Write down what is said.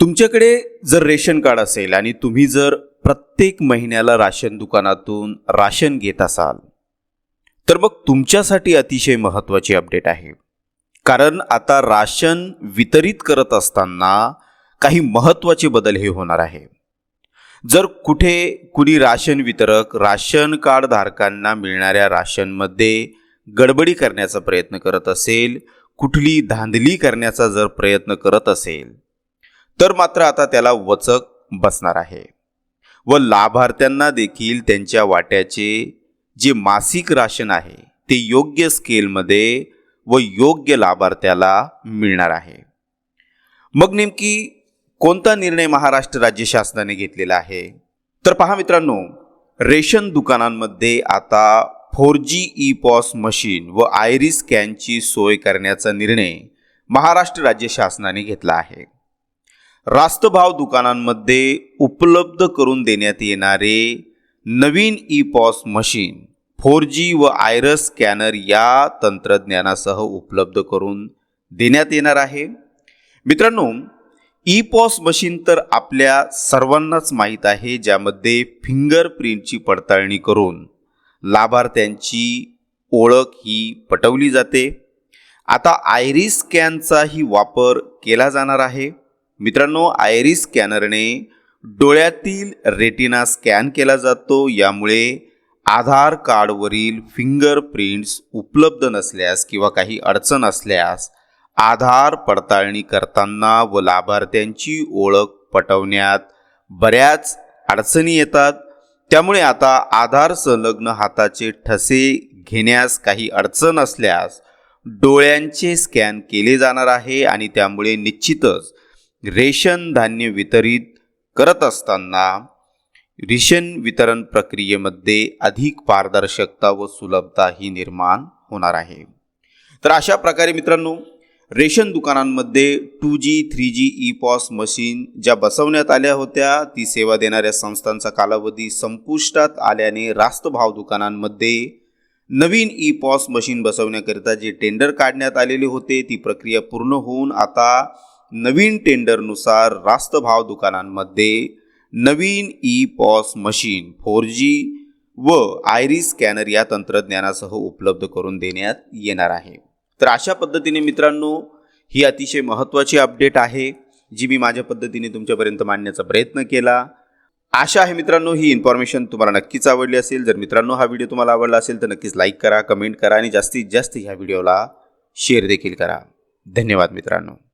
तुमच्याकडे जर ration card असेल आणि तुम्ही जर प्रत्येक महिन्याला राशन दुकानातून राशन घेत असाल तर मग तुमच्यासाठी अतिशय महत्त्वाची अपडेट आहे. कारण आता राशन वितरित करत असताना काही महत्त्वाचे बदल हे होणार आहे. जर कुठे कुणी राशन वितरक राशन कार्ड धारकांना मिळणाऱ्या राशनमध्ये गडबडी करण्याचा प्रयत्न करत असेल कुठली धांदली करण्याचा जर प्रयत्न करत असेल तर मात्र आता त्याला वचक बसणार आहे. व लाभार्थ्यांना देखील त्यांच्या वाट्याचे जे मासिक राशन आहे ते योग्य स्केलमध्ये व योग्य लाभार्थ्याला मिळणार आहे. मग नेमकी कोणता निर्णय महाराष्ट्र राज्य शासनाने घेतलेला आहे? तर पहा मित्रांनो रेशन दुकानांमध्ये आता four G E POS machine व आयरी स्कॅनची सोय करण्याचा निर्णय महाराष्ट्र राज्य शासनाने घेतला आहे. रास्त भाव दुकानांमध्ये उपलब्ध करून देण्यात येणारे नवीन E POS machine four G व आयरस स्कॅनर या तंत्रज्ञानासह उपलब्ध करून देण्यात येणार आहे. मित्रांनो ई पॉस मशीन तर आपल्या सर्वांनाच माहीत आहे ज्यामध्ये फिंगरप्रिंटची पडताळणी करून लाभार्थ्यांची ओळख ही पटवली जाते. आता आयरिस स्कॅनचाही वापर केला जाणार आहे. मित्रांनो आयरी स्कॅनरने डोळ्यातील रेटिना स्कॅन केला जातो. यामुळे आधार कार्डवरील फिंगरप्रिंट्स उपलब्ध नसल्यास किंवा काही अडचण असल्यास आधार पडताळणी करताना व लाभार्थ्यांची ओळख पटवण्यात बऱ्याच अडचणी येतात. त्यामुळे आता आधार संलग्न हाताचे ठसे घेण्यास काही अडचण असल्यास डोळ्यांचे स्कॅन केले जाणार आहे आणि त्यामुळे निश्चितच रेशन धान्य वितरित करत असताना रेशन वितरण प्रक्रियेमध्ये अधिक पारदर्शकता व सुलभता ही निर्माण होणार आहे. तर अशा प्रकारे मित्रांनो रेशन दुकानांमध्ये two G three G E POS machine ज्या बसवण्यात आल्या होत्या ती सेवा देणाऱ्या संस्थांचा कालावधी संपुष्टात आल्याने रास्त भाव दुकानांमध्ये नवीन ई पॉस मशीन बसवण्याकरिता जे टेंडर काढण्यात आलेले होते ती प्रक्रिया पूर्ण होऊन आता नवीन टेंडरनुसार रास्त भाव दुकानांमध्ये नवीन E POS machine four G व आयरिस स्कॅनर या तंत्रज्ञानासह उपलब्ध करून देण्यात येणार आहे. तर अशा पद्धतीने मित्रांनो ही अतिशय महत्त्वाची अपडेट आहे जी मी माझ्या पद्धतीने तुमच्यापर्यंत मांडण्याचा प्रयत्न केला. आशा आहे मित्रांनो ही इन्फॉर्मेशन तुम्हाला नक्कीच आवडली असेल. जर मित्रांनो हा व्हिडिओ तुम्हाला आवडला असेल तर नक्कीच लाईक करा कमेंट करा आणि जास्तीत जास्त ह्या व्हिडिओला शेअर देखील करा. धन्यवाद मित्रांनो.